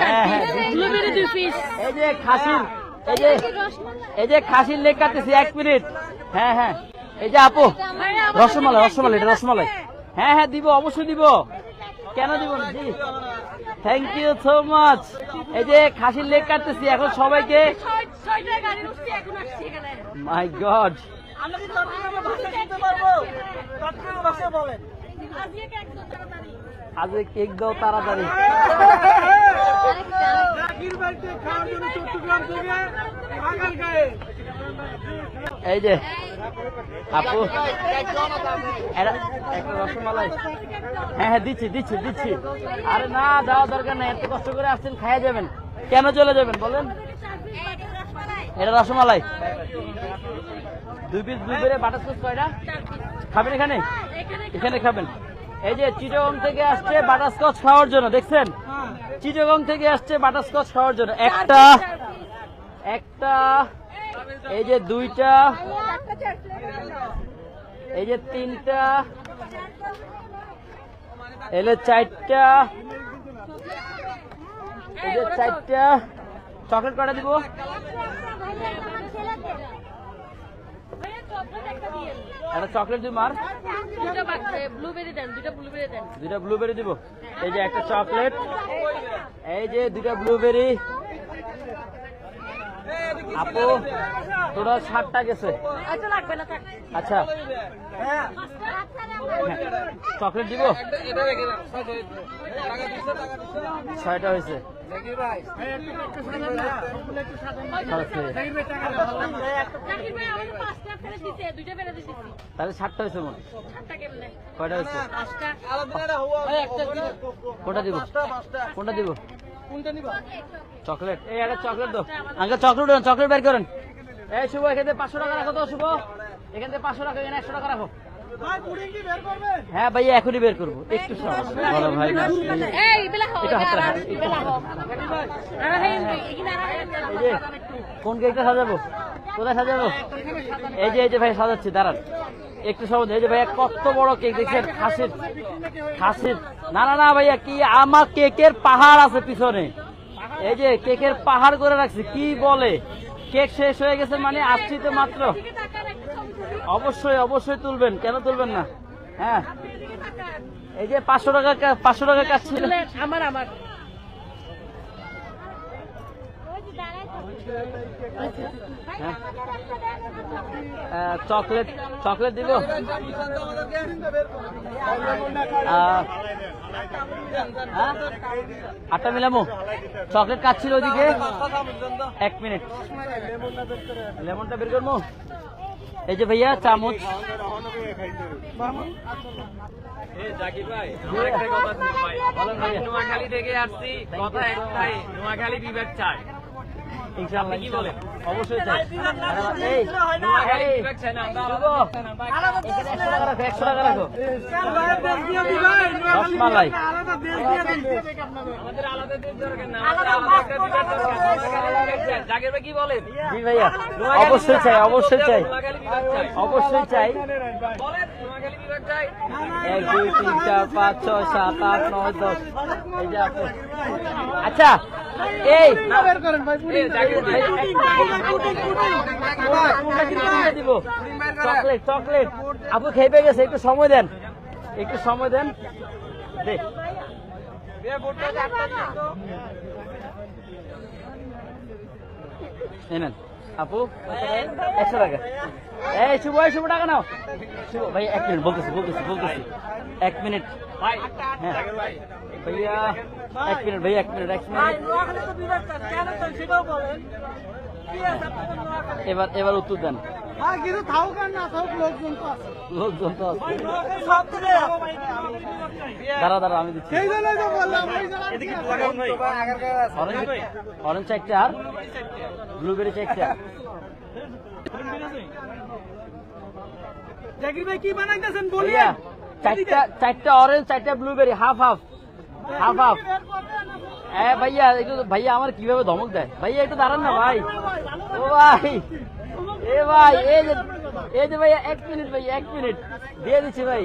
হ্যাঁ, হ্যাঁ। ব্লুবেরি দুই পিস এই যে খাসির এই যে এই যে খাসির লেগ কাটতেছি এক মিনিট। হ্যাঁ হ্যাঁ। এই যে আপু রসমালাই রসমালাই এটা রসমালাই। হ্যাঁ হ্যাঁ দিব অবশ্যই দিব। কেন দিব জি। থ্যাংক ইউ সো মাচ এই যে খাসির লেগ কাটতেছি এখন সবাইকে মাই গড আমরা কি চট্টগ্রামে ভাষা শিখতে পারব? চট্টগ্রামে ভাষা বলেন। আজিয়ে কে একদম তাড়াতাড়ি। আজ কেক দাও তাড়াতাড়ি। এই যে, আপু। রসমালাই। হ্যাঁ হ্যাঁ দিচ্ছি দিচ্ছি দিচ্ছি। আরে না দেওয়া দরকার নেই, এত কষ্ট করে আসছেন, খাইয়া যাবেন। কেন চলে যাবেন, বলেন? এটা রসমালাই। দুই পিস দুই বেড়ে বাটার সস কয়টা? খাবেন এখানে? এখানে খাবেন। এই যে চিটগং থেকে আসছে বাটারস্কচ খাওয়ার জন্য, দেখছেন? চিটগং থেকে আসছে বাটারস্কচ খাওয়ার জন্য। একটা একটা এই যে দুইটা এই যে তিনটা এলে চারটা এই যে চারটা। চকলেট কটা দিব? একটা চকলেট দিব মার। দুটো ব্লুবেরি দেন দুটো ব্লুবেরি দেন। দুইটা ব্লুবেরি দিব। এই যে একটা চকলেট। এই যে দুটা ব্লুবেরি আপু তোরা ষাটটা গেছে আচ্ছা লাগবে না থাক আচ্ছা হ্যাঁ। চকলেট দিব ছয়টা হয়েছে তাহলে ষাটটা হয়েছে সাতটা কেমনে কয়টা হয়েছে কোনটা দিব কোনটা দিব চকলেট। এই একটা চকলেট দাও। আঙ্কেল চকলেট দেন চকলেট বের করেন। এই শুভ এখান থেকে পাঁচশো টাকা রাখো তো শুভ। এখান থেকে পাঁচশো টাকা এখানে একশো টাকা রাখো। ভাই পুডিং কি বের করবেন হ্যাঁ ভাই এখনই বের করব। একটু ভাই কোন কেকটা সাজাবো? কোথায় সাজাবো? এই যে এই যে ভাই সাজাচ্ছি দাঁড়ান। একটু দিন। এই যে ভাইয়া, কত বড় কেক দেখছেন? খাসির খাসির। না না না ভাইয়া, কি আমার কেকের পাহাড় আছে পিছনে। এই যে কেকের পাহাড় করে রাখছি, কি বলে? কেক শেষ হয়ে গেছে মানে আসছি তো মাত্র। অবশ্যই অবশ্যই তুলবেন। কেন তুলবেন না? হ্যাঁ। এই যে পাঁচশো টাকা পাঁচশো টাকা কাজ ছিল আমার আমার হ্যাঁ আহ, চকলেট চকলেট হ্যাঁ? আটটা মিলামো? চকলেট কাটছিল ওইদিকে? এক মিনিট। লেমনটা বের করব? এই যে ভাইয়া চামচ। নোয়াখালী থেকে আসছি কথা একটাই নোয়াখালী বিভাগ চাই ইনশাআল্লাহ কি বলেন? অবশ্যই চাই। এই একশো টাকা রাখো দেশ আমাদের আলাদা দেশ দরকার না ভাই কি বলেন? জি ভাইয়া। অবশ্যই চাই অবশ্যই চাই। নোয়াখালী বিভাগ চাই। অবশ্যই চাই। বলেন। চাই এক দুই তিন চার পাঁচ ছয় সাত আট নয় দশ আচ্ছা এই চকলেট চকলেট আপু খেয়ে গেছে একটু সময় দেন একটু সময় দেন দে এই নেন আপু, একশো টাকা। এই, শুভ শুভ টাকা নাও। শুভ, ভাই, এক মিনিট, বলতেছি বলতেছি বলতেছি। এক মিনিট। হ্যাঁ। ভাইয়া এক মিনিট ভাই এক মিনিট এক এবার এবার উত্তর দেন। হ্যাঁ আর লোকজন তো আছে। দাঁড়া দাঁড়া আমি দিচ্ছি। সেই জন্যই তো বললাম অরেঞ্জ চারটা আর ব্লুবেরি চারটা জাকির ভাই কি বানাইতেছেন ভাইয়া বলিয়ে চারটা চারটা অরেঞ্জ চারটা blueberry half half half half. হ্যাঁ ভাইয়া, একটু ভাইয়া আমার কীভাবে ধমক দেয়? ভাইয়া, একটু দাঁড়ান না ভাই। ও ভাই। এ ভাই এই যে এই যে ভাইয়া, এক মিনিট ভাই, এক মিনিট। দিয়ে দিচ্ছি ভাই।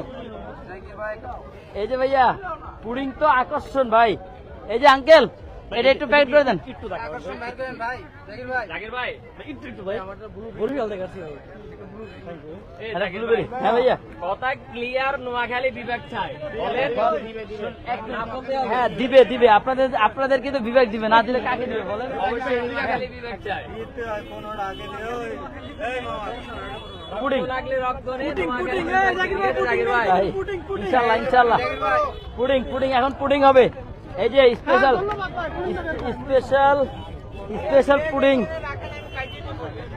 এই যে ভাইয়া পুডিং তো আকর্ষণ ভাই। এই যে আঙ্কেল এটা একটু প্যাকেট করে দেন। জাকির ভাই এই এটা জাকির ব্লুবেরি ভাই, হ্যাঁ ভাইয়া। কথা ক্লিয়ার নোয়াখালী বিভাগ চাই। হ্যাঁ দিবে দিবে। আপনাদের আপনাদেরকে তো বিবেক দিবে না দিলে কাকে দিবে বলেন। অবশ্যই নোয়াখালী বিভাগ চাই। পুডিং ইনশাল্লাহ ইনশাল্লাহ। পুডিং পুডিং এখন পুডিং হবে। এই যে special special special pudding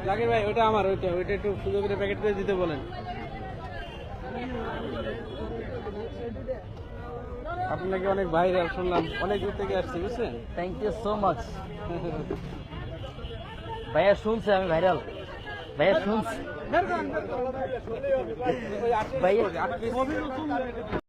Zakir ভাই ওটা আমার ওইটা ওইটা একটু সুন্দর করে প্যাকেট করে দিতে বলেন। আপনাকে অনেক বাইরে শুনলাম অনেক দূর থেকে আসছি বুঝছেন? থ্যাংক ইউ সো মাচ ভাইয়া শুনছে আমি ভাইরাল ভাইয়া শুনছে। ভাইয়া